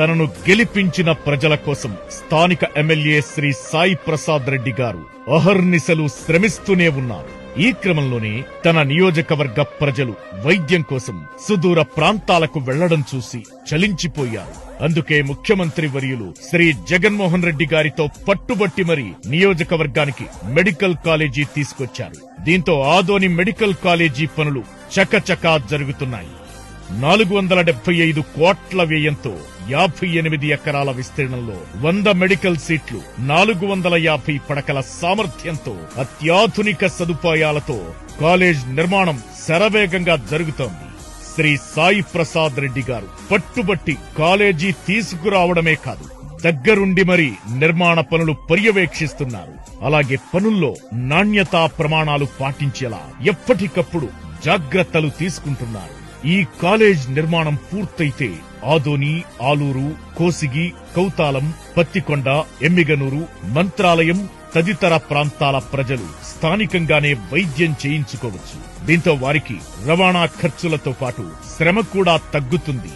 తనను గెలిపించిన ప్రజల కోసం స్థానిక ఎమ్మెల్యే శ్రీ సాయి ప్రసాద్ రెడ్డి గారు అహర్నిశలు శ్రమిస్తూనే ఉన్నారు. ఈ క్రమంలోనే తన నియోజకవర్గ ప్రజలు వైద్యం కోసం సుదూర ప్రాంతాలకు వెళ్ళడం చూసి చలించిపోయారు. అందుకే ముఖ్యమంత్రి వర్యులు శ్రీ జగన్మోహన్ రెడ్డి గారితో పట్టుబట్టి మరి నియోజకవర్గానికి మెడికల్ కాలేజీ తీసుకొచ్చారు. దీంతో ఆదోని మెడికల్ కాలేజీ పనులు చకచకా జరుగుతున్నాయి. నాలుగు వందల డెబ్బై ఐదు కోట్ల వ్యయంతో యాభై ఎనిమిది ఎకరాల విస్తీర్ణంలో వంద మెడికల్ సీట్లు నాలుగు వందల యాభై పడకల సామర్థ్యంతో అత్యాధునిక సదుపాయాలతో కాలేజ్ నిర్మాణం శరవేగంగా జరుగుతోంది. శ్రీ సాయి ప్రసాద్ రెడ్డి గారు పట్టుబట్టి కాలేజీ తీసుకురావడమే కాదు దగ్గరుండి మరి నిర్మాణ పనులు పర్యవేక్షిస్తున్నారు. అలాగే పనుల్లో నాణ్యతా ప్రమాణాలు పాటించేలా ఎప్పటికప్పుడు జాగ్రత్తలు తీసుకుంటున్నారు. ఈ కాలేజ్ నిర్మాణం పూర్తయితే ఆదోని ఆలూరు కోసిగి కౌతాలం పత్తికొండ ఎమ్మిగనూరు మంత్రాలయం తదితర ప్రాంతాల ప్రజలు స్థానికంగానే వైద్యం చేయించుకోవచ్చు. దీంతో వారికి రవాణా ఖర్చులతో పాటు శ్రమ కూడా తగ్గుతుంది.